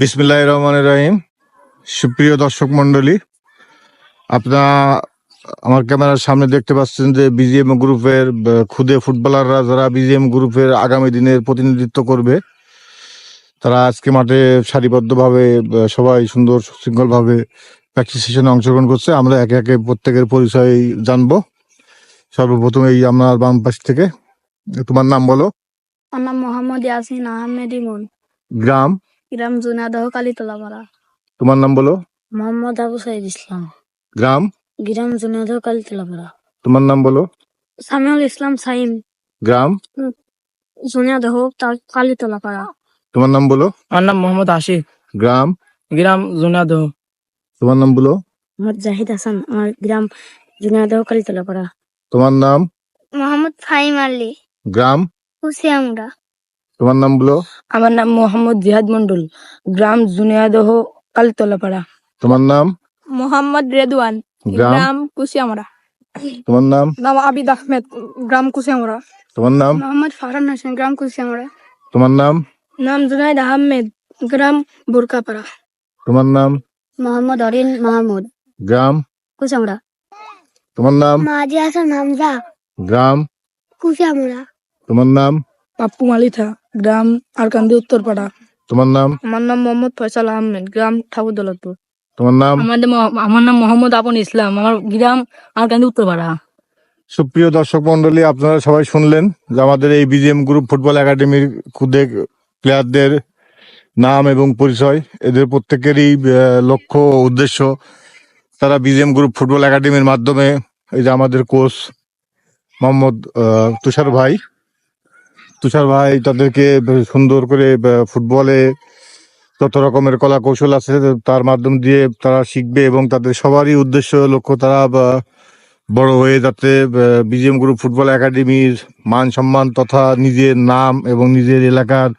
বিসমিল্লাহ রহমান রহিম। সুপ্রিয় দর্শক মন্ডলী আপনারা আমার ক্যামেরার সামনে দেখতে পাচ্ছেন যে বিজিএম গ্রুপের খুদে ফুটবলাররা যারা বিজিএম গ্রুপের আগামী দিনের প্রতিনিধিত্ব করবে তারা আজকে মাঠে সারিবদ্ধভাবে সবাই সুন্দর সুশৃঙ্খলভাবে প্র্যাকটিস সেশনে অংশগ্রহণ করছে। আমরা একে একে প্রত্যেকের পরিচয় জানব। সর্বপ্রথম এই আমার বাম পাশ থেকে তোমার নাম বলো। আমার নাম মোহাম্মদ ইয়াসিন আহমেদ ইমন। গ্রাম। গ্রাম জুনাদহ কালীতলাপাড়া তোমার নাম বলো? মোহাম্মদ আবু সাইদ ইসলাম। গ্রাম? গ্রাম জুনাদহ কালীতলাপাড়া তোমার নাম বলো? সামিউল ইসলাম সাইম। গ্রাম? জুনাদহ কালীতলাপাড়া তোমার নাম বলো? আমার নাম মোহাম্মদ আশিক। গ্রাম? গ্রাম জুনাদহ তোমার নাম বলো? মোহাম্মদ জাহিদ হাসান আমার গ্রাম জুনাদহ কালীতলাপাড়া তোমার নাম? মোহাম্মদ ফাহিম আলী। গ্রাম? হুসিয়ামুরা তোমার নাম বলো? আমার নাম মোহাম্মদ জিহাদ মন্ডল গ্রাম জুনিয়াদহ কালতলাপাড়া। তোমার নাম? মোহাম্মদ রেদওয়ান গ্রাম? কুশিয়ামুরা। তোমার নাম? নাম আবিদ আহমেদ গ্রাম কুশিয়ামুরা। তোমার নাম? মোহাম্মদ ফারহান হোসেন গ্রাম কুশিয়ামুরা। তোমার নাম? নাম জুনাইদ আহমেদ গ্রাম বুরকাপাড়া। তোমার নাম? মোহাম্মদ অরিন মাহমুদ গ্রাম? কুশামুরা তোমার নাম? মাজি হাসান হামজা গ্রাম? কুশামুরা তোমার নাম? পাপ্পু মালিথা গ্রাম আরকান্দি উত্তরপাড়া। তোমার নাম? আমার নাম মোহাম্মদ ফয়সাল আহমেদ গ্রাম ঠাকুর দৌলতপুর। তোমার নাম? আমার নাম আমার নাম মোহাম্মদ আপন ইসলাম আমার গ্রাম আরকান্দি উত্তরপাড়া। সুপ্রিয় দর্শক মন্ডলী আপনারা সবাই শুনলেন যে আমাদের এই বিজিএম গ্রুপ ফুটবল একাডেমির খুদে প্লেয়ারদের নাম এবং পরিচয়। এদের প্রত্যেকেরই আহ, লক্ষ্য ও উদ্দেশ্য তারা বিজিএম গ্রুপ ফুটবল একাডেমির মাধ্যমে এই যে আমাদের কোচ মোহাম্মদ আহ, তুষার ভাই তুষার ভাই তাদেরকে সুন্দর করে ফুটবলে যত রকমের কলা কৌশল আছে তার মাধ্যম দিয়ে তারা শিখবে এবং তাদের সবারই উদ্দেশ্য, লক্ষ্য তারা বড় হয়ে যাতে বিজিএম গ্রুপ ফুটবল একাডেমির মান সম্মান তথা নিজের নাম এবং নিজের এলাকার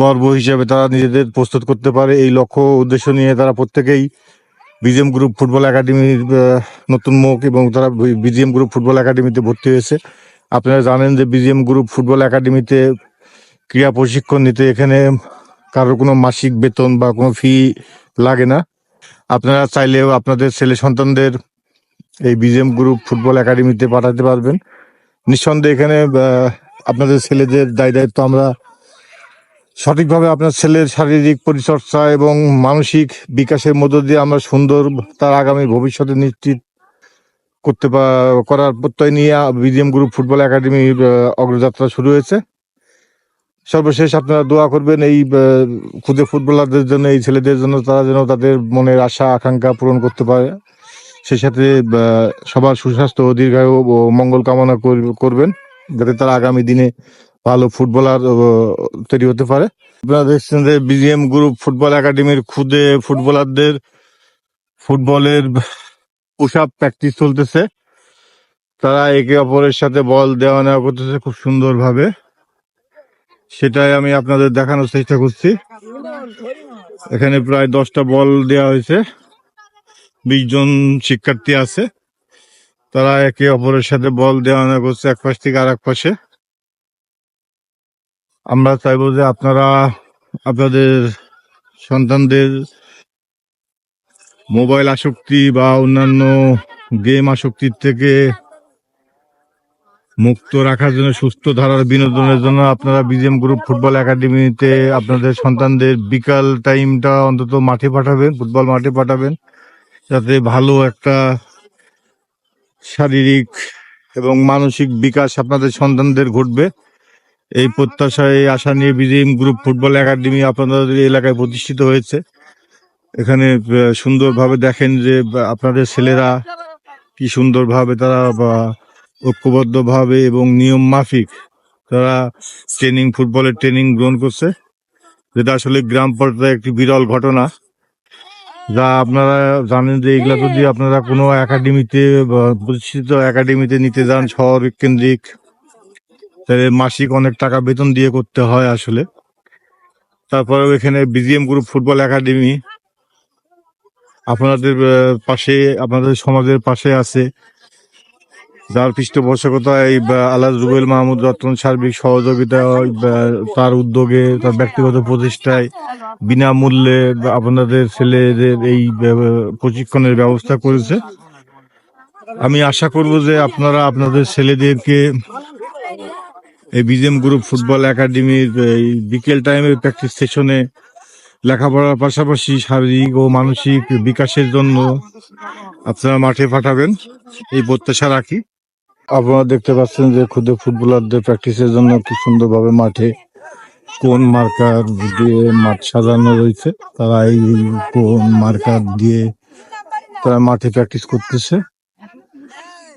গর্ব হিসেবে তারা নিজেদের প্রস্তুত করতে পারে। এই লক্ষ্য উদ্দেশ্য নিয়ে তারা প্রত্যেকেই বিজিএম গ্রুপ ফুটবল একাডেমির নতুন মুখ এবং তারা বিজিএম গ্রুপ ফুটবল একাডেমিতে ভর্তি হয়েছে। আপনারা জানেন যে বিজিএম গ্রুপ ফুটবল একাডেমিতে ক্রীড়া প্রশিক্ষণ নিতে এখানে কারোর কোনো মাসিক বেতন বা কোনো ফি লাগে না। আপনারা চাইলেও আপনাদের ছেলে সন্তানদের এই বিজিএম গ্রুপ ফুটবল একাডেমিতে পাঠাতে পারবেন। নিঃসন্দেহে এখানে আপনাদের ছেলেদের দায় দায়িত্ব আমরা সঠিকভাবে আপনার ছেলের শারীরিক পরিচর্যা এবং মানসিক বিকাশের মধ্য দিয়ে আমরা সুন্দর তার আগামী ভবিষ্যতে নিশ্চিত করতে করার প্রত্যয় নিয়ে বিজিএম গ্রুপ ফুটবল একাডেমির অগ্রযাত্রা শুরু হয়েছে। সর্বশেষ আপনারা দোয়া করবেন এই ক্ষুদে ফুটবলারদের জন্য, এই ছেলেদের জন্য, তারা যেন তাদের মনের আশা, আকাঙ্ক্ষা পূরণ করতে পারে। সেই সাথে সবার সুস্বাস্থ্য দীর্ঘায়ু ও মঙ্গল কামনা কর- করবেন, যাতে তারা আগামী দিনে ভালো ফুটবলার তৈরি হতে পারে। আপনারা দেখছেন যে বিজিএম গ্রুপ ফুটবল একাডেমির খুদে ফুটবলারদের ফুটবলের পোশাক প্র্যাকটিস চলতেছে। তারা একে অপরের সাথে বল দেওয়া নেওয়া করতেছে খুব সুন্দরভাবে। সেটাই আমি আপনাদের দেখানোর চেষ্টা করছি। এখানে প্রায় দশটা বল দেওয়া হয়েছে। বিশ জন শিক্ষার্থী আছে। তারা একে অপরের সাথে বল দেওয়া নেওয়া করছে এক পাশ থেকে আর এক পাশে। আমরা চাইব যে আপনারা আপনাদের সন্তানদের মোবাইল আসক্তি বা অন্যান্য গেম আসক্তির থেকে মুক্ত রাখার জন্য সুস্থ ধারার বিনোদনের জন্য আপনারা বিজিএম গ্রুপ ফুটবল একাডেমিতে আপনাদের সন্তানদের বিকাল টাইমটা অন্তত মাঠে পাঠাবেন, ফুটবল মাঠে পাঠাবেন, যাতে ভালো একটা শারীরিক এবং মানসিক বিকাশ আপনাদের সন্তানদের ঘটবে। এই প্রত্যাশায় আশা নিয়ে বিজিএম গ্রুপ ফুটবল একাডেমি আপনাদের এলাকায় প্রতিষ্ঠিত হয়েছে। এখানে সুন্দরভাবে দেখেন যে আপনাদের ছেলেরা কি সুন্দরভাবে তারা ঐক্যবদ্ধভাবে এবং নিয়ম মাফিক তারা ট্রেনিং ফুটবলের ট্রেনিং গ্রহণ করছে। যেটা আসলে গ্রাম পর্যায়ে একটি বিরল ঘটনা। যা আপনারা জানেন যে, এগুলা যদি আপনারা কোনো একাডেমিতে প্রতিষ্ঠিত একাডেমিতে নিতে যান, শহর কেন্দ্রিক, তাহলে মাসিক অনেক টাকা বেতন দিয়ে করতে হয় আসলে। তারপরেও এখানে বিজিএম গ্রুপ ফুটবল একাডেমি আপনাদের পাশে, আপনাদের সমাজের পাশে আছে। যার পৃষ্ঠপোষকতায় আল্লাহ রুবেল মাহমুদ রতন সার্বিক সহযোগিতা তার উদ্যোগে, তার ব্যক্তিগত প্রচেষ্টায় বিনামূল্যে আপনাদের ছেলেদের এই প্রশিক্ষণের ব্যবস্থা করেছে। আমি আশা করব যে আপনারা আপনাদের ছেলেদেরকে এই বিজেম গ্রুপ ফুটবল একাডেমির, এই বিকেল টাইমের প্র্যাকটিস সেশনে লেখাপড়ার পাশাপাশি শারীরিক ও মানসিক বিকাশের জন্য আপনারা মাঠে পাঠাবেন। এই প্রত্যাশা রাখি। আপনারা দেখতে পাচ্ছেন যে ক্ষুদে ফুটবলারদের প্র্যাকটিসের জন্য কি সুন্দরভাবে মাঠে কোন মার্কার দিয়ে মাঠ সাজানো রয়েছে, তারা এই কোন মার্কার দিয়ে তারা মাঠে প্র্যাকটিস করতেছে।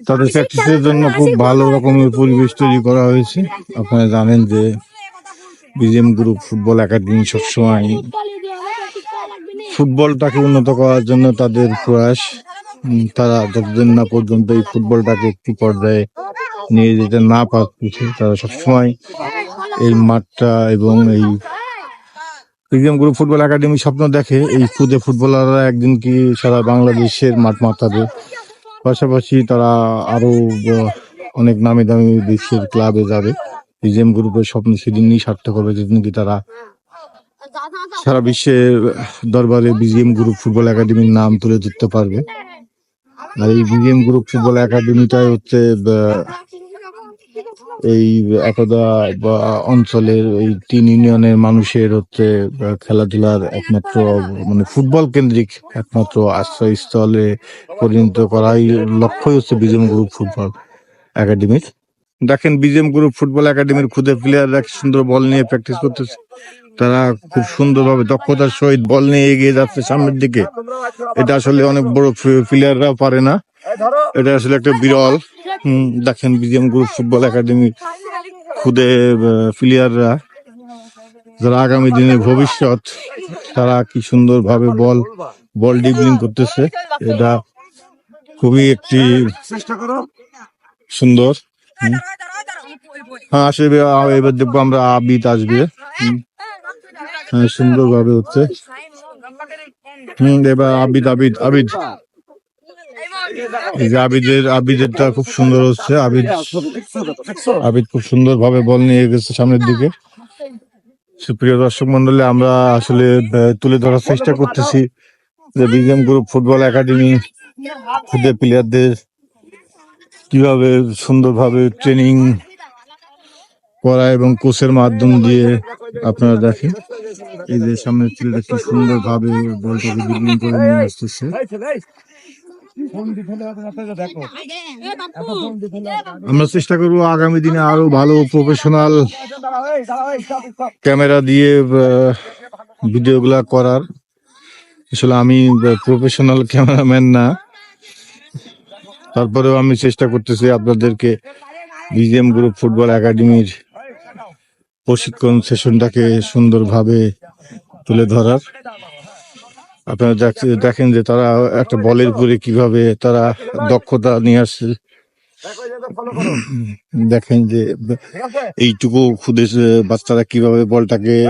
তাদের প্র্যাকটিসের জন্য খুব ভালো রকমের পরিবেশ তৈরি করা হয়েছে। আপনারা জানেন যে বিজিএম গ্রুপ ফুটবল একাডেমি সবসময় ফুটবলটাকে উন্নত করার জন্য তাদের প্রয়াস। তারা যতদিন না পর্যন্ত এই ফুটবলটাকে একটি পর্যায়ে নিয়ে যেতে না পারছে, তারা সবসময় এই মাঠটা এবং এই গ্রুপ ফুটবল একাডেমি স্বপ্ন দেখে। এই খুদে ফুটবলাররা একদিন কি সারা বাংলাদেশের মাঠ মাতাবে। পাশাপাশি তারা আরও অনেক নামি দামি দেশের ক্লাবে যাবে। বিজেম গ্রুপের স্বপ্ন সেদিনই সার্থক হবে যেদিন কি তারা সারা বিশ্বের দরবারে বিজিএম গ্রুপ ফুটবল একাডেমির নাম তুলে ধরতে পারবে। আর এই বিজিএম গ্রুপ ফুটবল একাডেমিটাই হচ্ছে এই একদা, বা, অঞ্চলের এই তিন ইউনিয়নের মানুষের হচ্ছে খেলাধুলার একমাত্র মানে ফুটবল কেন্দ্রিক একমাত্র আশ্রয়স্থলে পরিণত করাই লক্ষ্যই হচ্ছে বিজেম গ্রুপ ফুটবল একাডেমির দেখেন বিজেম গ্রুপ ফুটবল একাডেমির খুদে প্লেয়াররা সুন্দর বল নিয়ে প্র্যাকটিস করতেছে। তারা খুব সুন্দরভাবে দক্ষতার সহিত বল নিয়ে এগিয়ে যাচ্ছে সামনের দিকে। এটা আসলে অনেক বড় প্লেয়াররা পারে না। এটা আসলে একটা বিরল। দেখেন বিজিএম গ্রুপ ফুটবল একাডেমি খুদে প্লেয়াররা যারা আগামী দিনের ভবিষ্যৎ, তারা কি সুন্দর ভাবে বল বল ডিবলিং করতেছে। এটা খুবই একটি সুন্দর। হ্যাঁ আসবে এবার দেখব আমরা আবিদ আসবে। হ্যাঁ সুন্দর হচ্ছে। হম, এবার আবিদ আবিদ আবিদ। আবিদের, আবিদেরটা খুব সুন্দর হচ্ছে। আবিদ আবিদ খুব সুন্দর ভাবে বল নিয়ে গেছে সামনের দিকে। সুপ্রিয় দর্শক মন্ডলী, আমরা আসলে তুলে ধরার চেষ্টা করতেছি যে বিজেম গ্রুপ ফুটবল একাডেমি খুদে প্লেয়ারদের কীভাবে সুন্দরভাবে ট্রেনিং করা এবং কোচের মাধ্যম দিয়ে আপনারা দেখেন। এই যে সামনের ছেলেটা কি সুন্দর ভাবে বলটাকে করে নিয়ে আসতেছে। আমরা চেষ্টা করব আগামী দিনে আরও ভালো প্রফেশনাল ক্যামেরা দিয়ে ভিডিও গুলা করার। আসলে আমি প্রফেশনাল ক্যামেরাম্যান না। তারপরেও আমি চেষ্টা করতেছি আপনাদেরকে বিজিএম গ্রুপ ফুটবল একাডেমির প্রশিক্ষণ সেশনটাকে সুন্দরভাবে তুলে ধরার। আপনারা দেখ- দেখেন যে তারা একটা বলের উপরে কীভাবে তারা দক্ষতা নিয়ে আসছে। দেখেন যে এইটুকু খুদে বাচ্চারা কীভাবে বলটাকে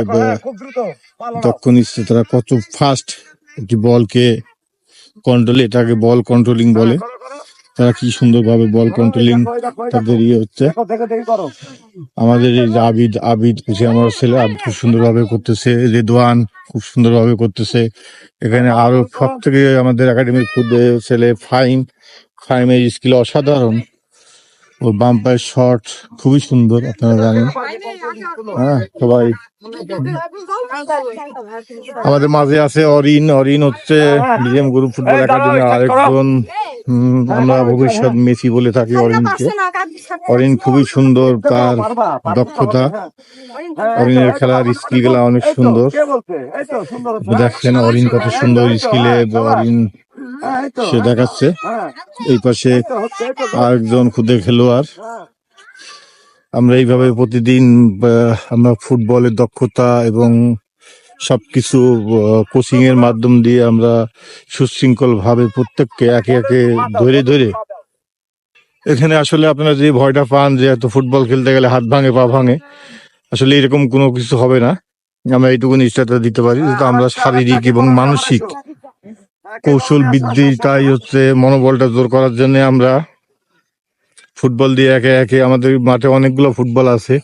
দক্ষ নিচ্ছে, তারা কত ফাস্ট একটি বলকে কন্ট্রোল এটাকে বল কন্ট্রোলিং বলে। তারা কি সুন্দরভাবে বল কন্ট্রোলিং তাদের ইয়ে হচ্ছে। আমাদের এই যে আবিদ আবিদ যে আমার ছেলে আবিদ খুব সুন্দরভাবে করতেছে। রেদওয়ান খুব সুন্দরভাবে করতেছে। এখানে আরও সব থেকে আমাদের একাডেমির খুব ছেলে ফাইম ফাইমের স্কিল অসাধারণ। ওর বাম পায়ের শর্ট খুবই সুন্দর আপনারা জানেন। হ্যাঁ সবাই। আমাদের মাঝে আছে অরিন। অরিন হচ্ছে বিজেম গ্রুপ ফুটবল একাডেমির আরেকজন। আমরা ভবিষ্যৎ মেসি বলে থাকি অরিনকে। অরিন খুবই সুন্দর তার দক্ষতা। অরিনের খেলার স্কিলগুলা অনেক সুন্দর। দেখছেন অরিন কত সুন্দর স্কিলে অরিন সে দেখাচ্ছে। এই পাশে আরেকজন খুদে খেলোয়াড়। আমরা এইভাবে প্রতিদিন আমরা ফুটবলের দক্ষতা এবং সবকিছু কোচিং এর মাধ্যম দিয়ে আমরা সুশৃঙ্খল ভাবে প্রত্যেককে একে একে ধরে ধরে। এখানে আসলে আপনারা যে ভয়টা পান যে এত ফুটবল খেলতে গেলে হাত ভাঙে, পা ভাঙে, আসলে এরকম কোনো কিছু হবে না। আমরা এইটুকু নিশ্চয়তা দিতে পারি যে আমরা শারীরিক এবং মানসিক কৌশল বৃদ্ধিটাই হচ্ছে মনোবলটা জোর করার জন্য আমরা ফুটবল দিয়ে একে একে আমাদের মাঠে অনেকগুলো ফুটবল আছে।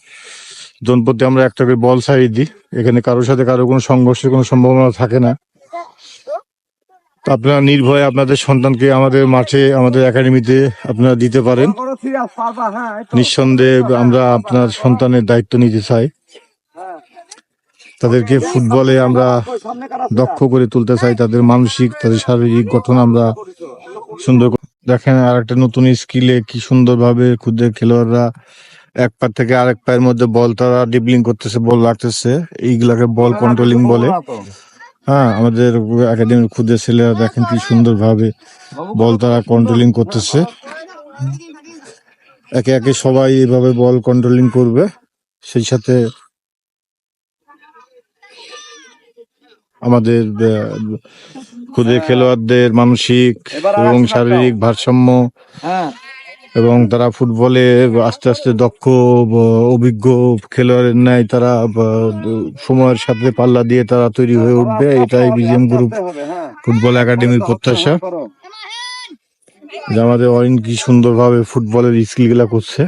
জনপ্রতি আমরা একটা করে বল ছাড়িয়ে দিই। এখানে কারোর সাথে কারও কোনো সংঘর্ষের কোনো সম্ভাবনা থাকে না। আপনারা নির্ভয়ে আপনাদের সন্তানকে আমাদের মাঠে আমাদের একাডেমিতে আপনারা দিতে পারেন। নিঃসন্দেহে আমরা আপনার সন্তানের দায়িত্ব নিতে চাই। তাদেরকে ফুটবলে আমরা দক্ষ করে তুলতে চাই, তাদের মানসিক, তাদের শারীরিক গঠন আমরা সুন্দর দেখেন আর একটা নতুন স্কিলে কি সুন্দর ভাবে ক্ষুদ্র খেলোয়াড়রা এক পা থেকে আরেক পায়ের মধ্যে বল, তারা ডিবলিং করতেছে, বল রাখতেছে, এইগুলাকে বল কন্ট্রোলিং বলে। হ্যাঁ আমাদের একাডেমির ক্ষুদ্র ছেলেরা দেখেন কি সুন্দর ভাবে বল তারা কন্ট্রোলিং করতেছে। একে একে সবাই এভাবে বল কন্ট্রোলিং করবে, সেই সাথে আমাদের আহ, ক্ষুদ্র খেলোয়াড়দের মানসিক এবং শারীরিক ভারসাম্য এবং তারা ফুটবলে আস্তে আস্তে দক্ষ অভিজ্ঞ খেলোয়াড়ের ন্যায় তারা সময়ের সাথে পাল্লা দিয়ে তারা তৈরি হয়ে উঠবে। এটাই বিজিএম গ্রুপ ফুটবল একাডেমির প্রত্যাশা। যে আমাদের অরিন কি সুন্দরভাবে ফুটবলের স্কিলগুলা করছে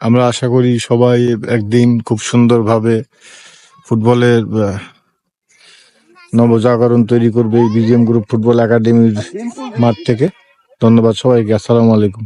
আমরা আশা করি সবাই একদিন খুব সুন্দরভাবে ফুটবলের নবজাগরণ তৈরি করবে এই বিজিএম গ্রুপ ফুটবল একাডেমির মাঠ থেকে। ধন্যবাদ সবাইকে, আসসালামু আলাইকুম।